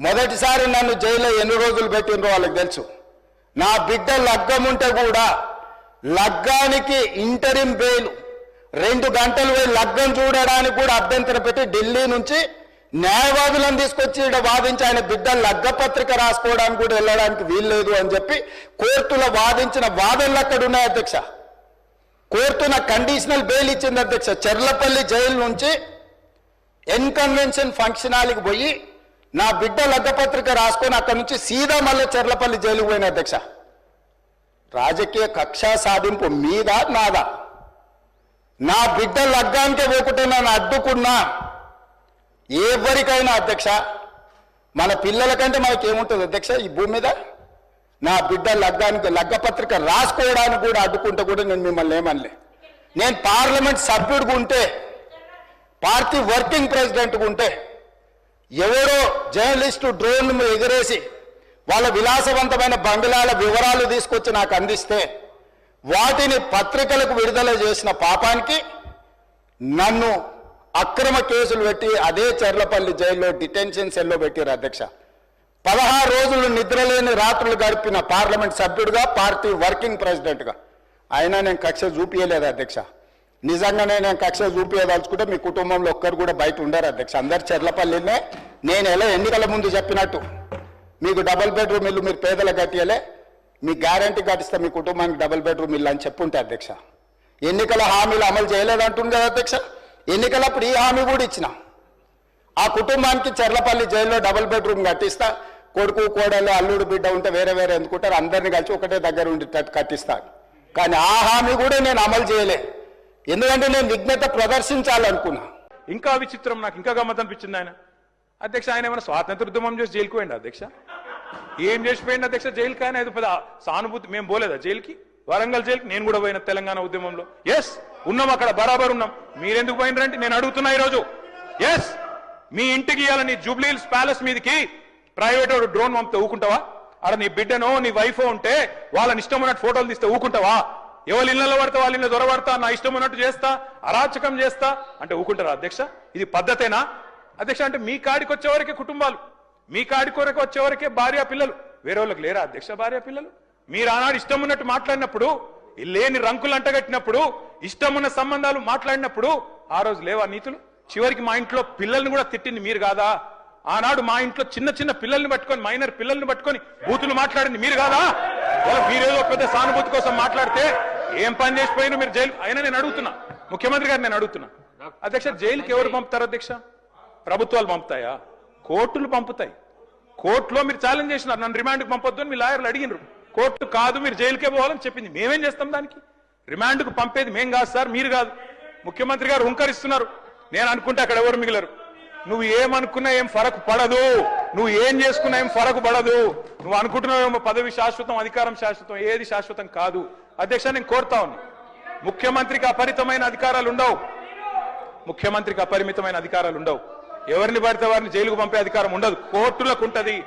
మొదటిసారి నన్ను జైల్లో ఎన్ని రోజులు పెట్టినరో వాళ్ళకి తెలుసు. నా బిడ్డ లగ్గం ఉంటే కూడా లగ్గానికి ఇంటరిం బెయిల్ రెండు గంటలు పోయి లగ్గం చూడడానికి కూడా అభ్యంతరం పెట్టి ఢిల్లీ నుంచి న్యాయవాదులను తీసుకొచ్చి ఈడ వాదించి ఆయన బిడ్డ లగ్గ పత్రిక రాసుకోవడానికి కూడా వెళ్ళడానికి వీల్లేదు అని చెప్పి కోర్టులో వాదించిన వాదనలు అక్కడ ఉన్నాయి అధ్యక్ష. నా కండిషనల్ బెయిల్ ఇచ్చింది అధ్యక్ష. చెర్లపల్లి జైలు నుంచి ఎన్కన్వెన్షన్ ఫంక్షన్ పోయి నా బిడ్డ లగ్గపత్రిక రాసుకొని అక్కడి నుంచి సీదా మళ్ళీ చెర్లపల్లి జైలుకు పోయిన అధ్యక్ష. రాజకీయ కక్ష సాధింపు మీద నాదా? నా బిడ్డ లగ్గానికే పోకుంటే నన్ను అడ్డుకున్నా? ఎవరికైనా అధ్యక్ష మన పిల్లల కంటే మనకి ఏముంటుంది అధ్యక్ష ఈ భూమి మీద? నా బిడ్డ లగ్గానికి లగ్గపత్రిక రాసుకోవడానికి కూడా అడ్డుకుంటే కూడా నేను మిమ్మల్ని ఏమనలే. నేను పార్లమెంట్ సభ్యుడిగా ఉంటే పార్టీ వర్కింగ్ ప్రెసిడెంట్గా ఉంటే ఎవరో జర్నలిస్టు డ్రోన్లు ఎగరేసి వాళ్ళ విలాసవంతమైన బంగ్లాల వివరాలు తీసుకొచ్చి నాకు అందిస్తే వాటిని పత్రికలకు విడుదల చేసిన పాపానికి నన్ను అక్రమ కేసులు పెట్టి అదే చెర్లపల్లి జైల్లో డిటెన్షన్ సెల్లో పెట్టారు అధ్యక్ష. పదహారు రోజులు నిద్రలేని రాత్రులు గడిపిన పార్లమెంట్ సభ్యుడిగా పార్టీ వర్కింగ్ ప్రెసిడెంట్గా. అయినా నేను కక్ష చూపించలేదు అధ్యక్ష. నిజంగానే నేను కక్ష చూపించదలుచుకుంటే మీ కుటుంబంలో ఒక్కరు కూడా బయట ఉండరు అధ్యక్ష. అందరు చెర్లపల్లినే నేను ఎలా ఎన్నికల ముందు చెప్పినట్టు మీకు డబుల్ బెడ్రూమ్ ఇల్లు మీరు పేదలకు కట్టియలే మీ గ్యారంటీ కట్టిస్తే మీ కుటుంబానికి డబుల్ బెడ్రూమ్ ఇల్లు అని చెప్పుంటే అధ్యక్ష. ఎన్నికల హామీలు అమలు చేయలేదంటుంది కదా అధ్యక్ష. ఎన్నికలప్పుడు ఈ హామీ కూడా ఇచ్చిన. ఆ కుటుంబానికి చెర్లపల్లి జైల్లో డబుల్ బెడ్రూమ్ కట్టిస్తా కొడుకు కోడలు అల్లుడు బిడ్డ ఉంటే వేరే వేరే ఎందుకుంటారు అందరిని కలిసి ఒకటే దగ్గర ఉండేటట్టు కట్టిస్తాను కానీ ఆ హామీ కూడా నేను అమలు చేయలే. ఎందుకంటే నేను విఘ్నత ప్రదర్శించాలనుకున్నా. ఇంకా విచిత్రం నాకు ఇంకా గమ్మత్ అనిపించింది ఆయన. అధ్యక్ష ఆయన ఏమైనా స్వాతంత్ర ఉద్యమం చేసి జైలుకి పోయింది అధ్యక్ష? ఏం చేసిపోయింది అధ్యక్ష జైలుకి? ఆయన పెద్ద సానుభూతి మేము పోలేదా జైలుకి? వరంగల్ జైలుకి? నేను కూడా పోయిన తెలంగాణ ఉద్యమంలో. ఎస్ ఉన్నాం అక్కడ బరాబర్ ఉన్నాం. మీరెందుకు పోయినరంటే నేను అడుగుతున్నా ఈరోజు. ఎస్ మీ ఇంటికి ఇవ్వాలని జూబ్లీహిల్స్ ప్యాలెస్ మీదకి ప్రైవేట్ డ్రోన్ పంపితే ఊకుంటావా? అక్కడ నీ బిడ్డనో నీ వైఫో ఉంటే వాళ్ళని ఇష్టం ఉన్నట్టు ఫోటోలు తీస్తే ఊకుంటావా? ఎవరి ఇళ్ళలో పడితే వాళ్ళ ఇళ్ళ దొరబడతా? నా ఇష్టం ఉన్నట్టు చేస్తా అరాచకం చేస్తా? అంటే ఊకుంటారా అధ్యక్ష? ఇది పద్ధతేనా? అధ్యక్ష అంటే మీ కాడికి వచ్చేవరకే కుటుంబాలు మీ కాడి కొరకు వచ్చేవరకే భార్య పిల్లలు. వేరే వాళ్ళకి లేరా అధ్యక్ష భార్య పిల్లలు? మీరు ఆనాడు ఇష్టం ఉన్నట్టు మాట్లాడినప్పుడు లేని రంకులు అంటగట్టినప్పుడు ఇష్టం ఉన్న సంబంధాలు మాట్లాడినప్పుడు ఆ రోజు లేవా నీతులు? చివరికి మా ఇంట్లో పిల్లల్ని కూడా తిట్టింది మీరు కాదా? ఆనాడు మా ఇంట్లో చిన్న చిన్న పిల్లల్ని పట్టుకొని మైనర్ పిల్లల్ని పట్టుకొని బూతులు మాట్లాడింది మీరు కాదా? మీరేదో పెద్ద సానుభూతి కోసం మాట్లాడితే ఏం పని చేసిపోయినా మీరు జైలు అయినా నేను అడుగుతున్నా. ముఖ్యమంత్రి గారు నేను అడుగుతున్నా. అధ్యక్ష జైలుకి ఎవరు పంపుతారు అధ్యక్ష? ప్రభుత్వాలు పంపుతాయా? కోర్టులు పంపుతాయి. కోర్టులో మీరు ఛాలెంజ్ చేసినారు నన్ను రిమాండ్కి పంపొద్దు అని మీ లాయర్లు అడిగినారు. కోర్టు కాదు మీరు జైలుకే పోవాలని చెప్పింది. మేమేం చేస్తాం దానికి? రిమాండ్కు పంపేది మేం కాదు సార్ మీరు కాదు. ముఖ్యమంత్రి గారు హుంకరిస్తున్నారు. నేను అనుకుంటే అక్కడ ఎవరు మిగిలరు. నువ్వు ఏమనుకున్నా ఏం ఫరక్ పడదు. నువ్వు ఏం చేసుకున్నా ఏం ఫరక్ పడదు. నువ్వు అనుకుంటున్నావేమో పదవి శాశ్వతం అధికారం శాశ్వతం ఏది శాశ్వతం కాదు. అధ్యక్ష నేను కోరుతా ఉన్నా. ముఖ్యమంత్రికి అపరితమైన అధికారాలు ఉండవు. ముఖ్యమంత్రికి అపరిమితమైన అధికారాలు ఉండవు. ఎవరిని పడితే వారిని జైలుకు పంపే అధికారం ఉండదు. కోర్టులకు ఉంటుంది.